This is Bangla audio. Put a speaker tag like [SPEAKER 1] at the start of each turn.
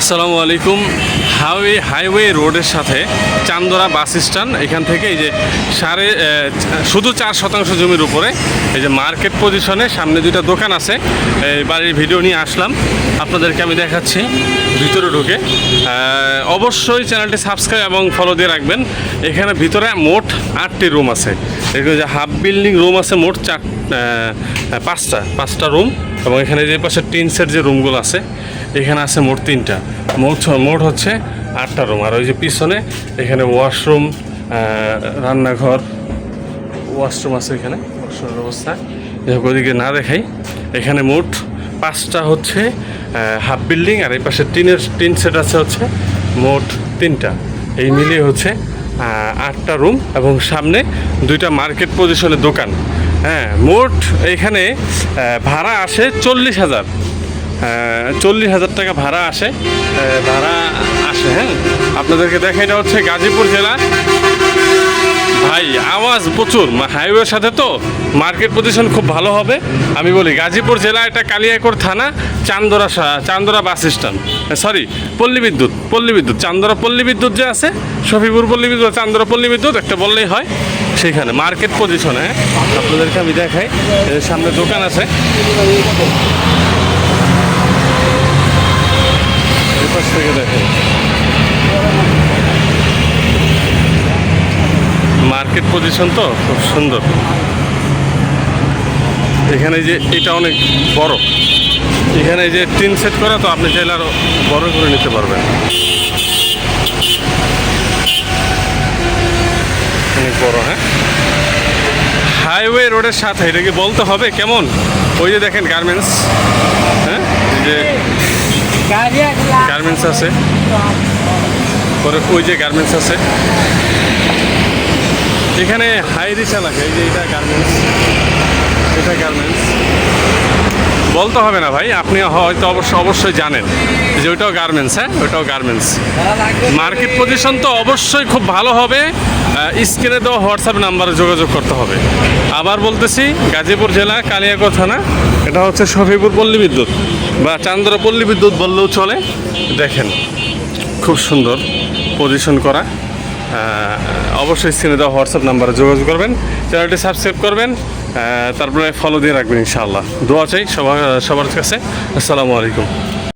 [SPEAKER 1] আসসালামু আলাইকুম। হাইওয়ে হাইওয়ে রোডের সাথে চান্দরা বাস স্ট্যান্ড, এখান থেকে এই যে সাড়ে শুধু চার শতাংশ জমির উপরে, এই যে মার্কেট পজিশনে সামনে দুইটা দোকান আছে। এই বাড়ির ভিডিও নিয়ে আসলাম। আপনাদেরকে আমি দেখাচ্ছি ভিতরে ঢুকে। অবশ্যই চ্যানেলটি সাবস্ক্রাইব এবং ফলো দিয়ে রাখবেন। এখানে ভিতরে মোট আটটি রুম আছে। এখানে যে হাফ বিল্ডিং রুম আছে, মোট চার পাঁচটা পাঁচটা রুম এবং এখানে যে পাশে টিনসের যে রুমগুলো আছে, এখানে আছে মোট তিনটা। মোট মোট হচ্ছে আটটা রুম আর ওই যে পিছনে এখানে ওয়াশরুম রান্নাঘর ওয়াশরুম আছে এখানে। ওয়াশরুমের ব্যবস্থা যাই ওদিকে না দেখাই, এখানে মোট পাঁচটা হচ্ছে হাফ বিল্ডিং আর এই পাশে টিনের, টিন সেট আছে হচ্ছে মোট তিনটা। এই মিলিয়ে হচ্ছে আটটা রুম এবং সামনে দুইটা মার্কেট পজিশনের দোকান। হ্যাঁ মোট এখানে ভাড়া আসে চল্লিশ হাজার। চল্লিশ হাজার টাকা ভাড়া আসে ভাড়া আসে হ্যাঁ। আপনাদেরকে দেখা এটা হচ্ছে গাজীপুর জেলা। ভাই, আওয়াজ প্রচুর। হাইওয়ের সাথে তো মার্কেট পজিশন খুব ভালো হবে। আমি বলি, গাজীপুর জেলা এটা কালিয়াকোট থানা, Chandra Chandra bus stand sorry পল্লী বিদ্যুৎ পল্লী বিদ্যুৎ। চান্দরা পল্লী বিদ্যুৎ যে আছে, শফিপুর পল্লী বিদ্যুৎ, চান্দরা পল্লী বিদ্যুৎ, একটা বললেই হয়। সেখানে মার্কেট পজিশনে আপনাদেরকে আমি দেখাই সামনে দোকান আছে। মার্কেট পজিশন তো, খুব সুন্দর। এখানে যে এটা অনেক বড়। এখানে যে টিন সেট করা তো আপনি চাইলে আরও বড় করে নিতে পারবেন। অনেক বড় হ্যাঁ? হাইওয়ে রোডের সাথে, এটা কি বলতে হবে? কেমন? ওই যে দেখেন গার্মেন্টস হ্যাঁ? যে গার্মেন্টস আছে। পরে ওই যে গার্মেন্টস আছে। এখানে হাই রিচ এলাকা এই যে এটা গার্মেন্টস এটা গার্মেন্টস বলতে হবে না ভাই, আপনি হয়তো অবশ্য, অবশ্যই জানেন যে ওইটাও গার্মেন্টস হ্যাঁ? ওইটাও গার্মেন্টস মার্কেট পজিশন তো অবশ্যই খুব ভালো হবে। স্ক্রিনে দেওয়া হোয়াটসঅ্যাপ নাম্বারে যোগাযোগ করতে হবে। আবার বলতেছি, গাজীপুর জেলা কালিয়াকোট থানা, এটা হচ্ছে শফিপুর পল্লী বিদ্যুৎ বা চান্দ্র পল্লী বিদ্যুৎ বললেও চলে। দেখেন, খুব সুন্দর পজিশন করা। অবশ্যই স্ক্রিনে দেওয়া হোয়াটসঅ্যাপ নাম্বারে যোগাযোগ করবেন, চ্যানেলটি সাবস্ক্রাইব করবেন তারপরে ফলো দিয়ে রাখবেন ইনশাআল্লাহ। দোয়া চাই সবার সবার কাছে। আসসালামু আলাইকুম।